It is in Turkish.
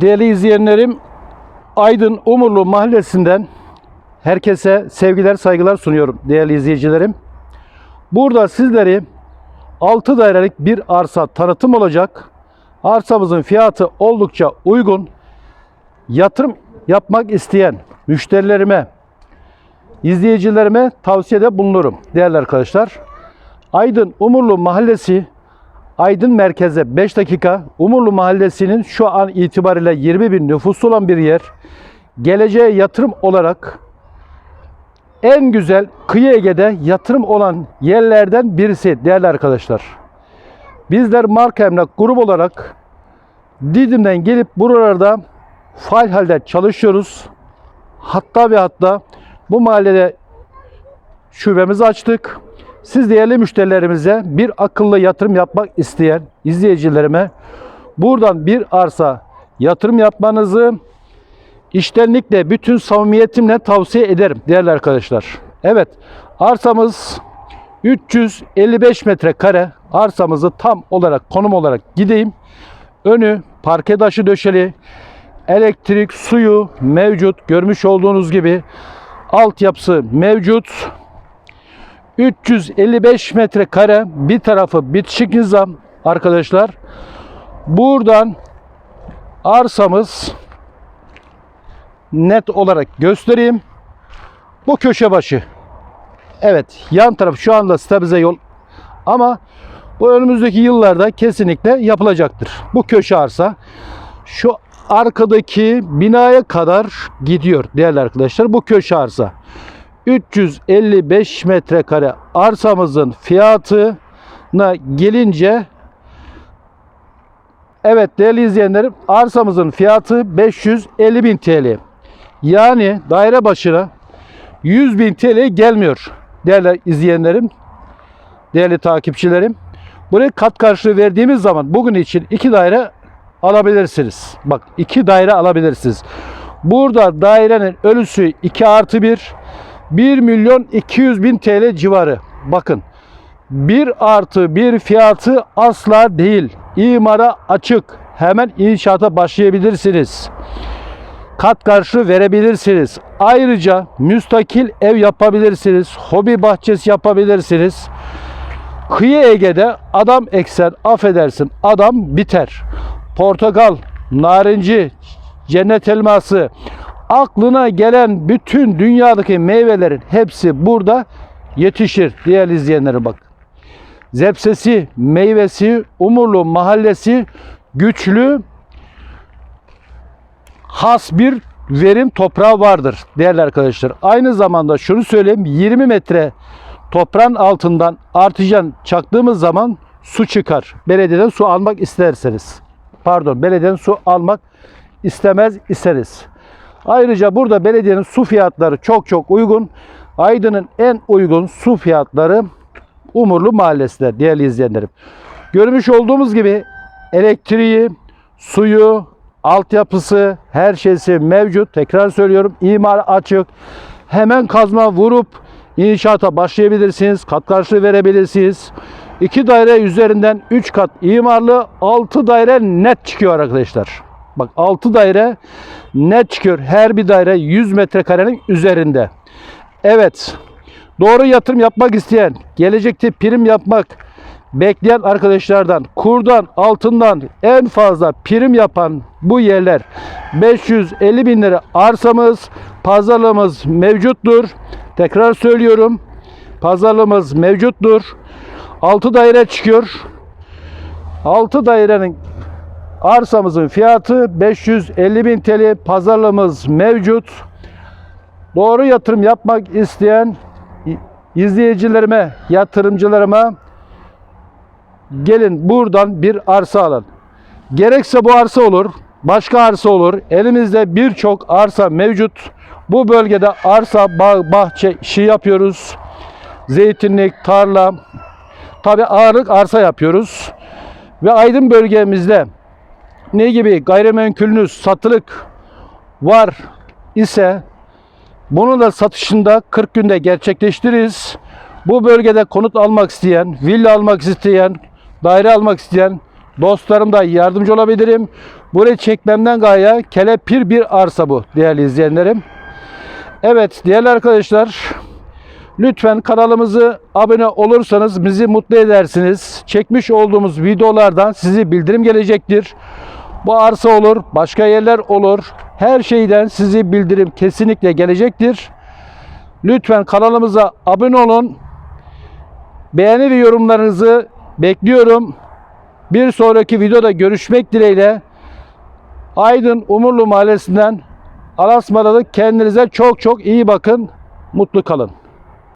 Değerli izleyenlerim, Aydın Umurlu Mahallesi'nden herkese sevgiler, saygılar sunuyorum değerli izleyicilerim. Burada sizleri 6 dairelik bir arsa tanıtım olacak. Arsamızın fiyatı oldukça uygun. Yatırım yapmak isteyen müşterilerime, izleyicilerime tavsiyede bulunurum değerli arkadaşlar. Aydın Umurlu Mahallesi Aydın merkeze 5 dakika. Umurlu Mahallesi'nin şu an itibariyle 20 bin nüfusu olan bir yer. Geleceğe yatırım olarak en güzel kıyı Ege'de yatırım olan yerlerden birisi değerli arkadaşlar. Bizler marka emlak grup olarak Didim'den gelip buralarda faal halde çalışıyoruz. Hatta ve hatta bu mahallede şubemizi açtık. Siz değerli müşterilerimize bir akıllı yatırım yapmak isteyen izleyicilerime buradan bir arsa yatırım yapmanızı iştenlikle bütün samimiyetimle tavsiye ederim değerli arkadaşlar. Evet arsamız 355 metrekare arsamızı tam olarak konum olarak gideyim. Önü parke taşı döşeli elektrik suyu mevcut görmüş olduğunuz gibi altyapısı mevcut. 355 metrekare bir tarafı bitişik nizam arkadaşlar. Buradan arsamız net olarak göstereyim. Bu köşe başı. Evet yan taraf şu anda stabilize yol ama bu önümüzdeki yıllarda kesinlikle yapılacaktır. Bu köşe arsa şu arkadaki binaya kadar gidiyor değerli arkadaşlar. Bu köşe arsa. 355 metrekare arsamızın fiyatına gelince Evet değerli izleyenlerim arsamızın fiyatı 550 bin TL. Yani daire başına 100 bin TL gelmiyor değerli izleyenlerim, değerli takipçilerim. Buraya kat karşılığı verdiğimiz zaman bugün için iki daire alabilirsiniz. Bak iki daire alabilirsiniz. Burada dairenin ölüsü 2 artı 1 1 milyon 200 bin TL civarı. Bakın 1 artı 1 fiyatı asla değil. İmara açık. Hemen inşaata başlayabilirsiniz. Kat karşı verebilirsiniz. Ayrıca müstakil ev yapabilirsiniz. Hobi bahçesi yapabilirsiniz. Kıyı Ege'de adam eksen affedersin adam biter. Portakal, narinci, cennet elması, aklına gelen bütün dünyadaki meyvelerin hepsi burada yetişir değerli izleyenlere bak. Zepsesi, meyvesi, Umurlu mahallesi güçlü has bir verim toprağı vardır değerli arkadaşlar. Aynı zamanda şunu söyleyeyim 20 metre toprağın altından artijen çaktığımız zaman su çıkar. Belediyeden su almak isterseniz. Pardon belediyeden su almak istemez isteriz. Ayrıca burada belediyenin su fiyatları çok çok uygun. Aydın'ın en uygun su fiyatları Umurlu Mahallesi'nde değerli izleyenlerim. Görmüş olduğumuz gibi elektriği, suyu, altyapısı, her şeysi mevcut. Tekrar söylüyorum imar açık. Hemen kazma vurup inşaata başlayabilirsiniz. Kat karşılığı verebilirsiniz. İki daire üzerinden 3 kat imarlı 6 daire net çıkıyor arkadaşlar. Bak 6 daire net çıkıyor. Her bir daire 100 metrekarenin üzerinde. Evet. Doğru yatırım yapmak isteyen, gelecekte prim yapmak bekleyen arkadaşlardan, kurdan, altından en fazla prim yapan bu yerler 550 bin lira arsamız, pazarlığımız mevcuttur. Tekrar söylüyorum. Pazarlığımız mevcuttur. 6 daire çıkıyor. 6 dairenin arsamızın fiyatı 550 bin TL. Pazarlığımız mevcut. Doğru yatırım yapmak isteyen izleyicilerime, yatırımcılarıma gelin buradan bir arsa alın. Gerekse bu arsa olur, başka arsa olur. Elimizde birçok arsa mevcut. Bu bölgede arsa, bağ, bahçe işi yapıyoruz. Zeytinlik, tarla. Tabi ağırlık arsa yapıyoruz. Ve Aydın bölgemizde ne gibi gayrimenkulünüz satılık var ise bunu da satışında 40 günde gerçekleştiririz. Bu bölgede konut almak isteyen, villa almak isteyen, daire almak isteyen dostlarım da yardımcı olabilirim. Burayı çekmemden gaye kelepir bir arsa bu değerli izleyenlerim. Evet değerli arkadaşlar lütfen kanalımızı abone olursanız bizi mutlu edersiniz. Çekmiş olduğumuz videolardan sizi bildirim gelecektir. Bu arsa olur, başka yerler olur. Her şeyden sizi bildirim kesinlikle gelecektir. Lütfen kanalımıza abone olun. Beğeni ve yorumlarınızı bekliyorum. Bir sonraki videoda görüşmek dileğiyle. Aydın Umurlu Mahallesi'nden Alasmaralı kendinize çok çok iyi bakın. Mutlu kalın.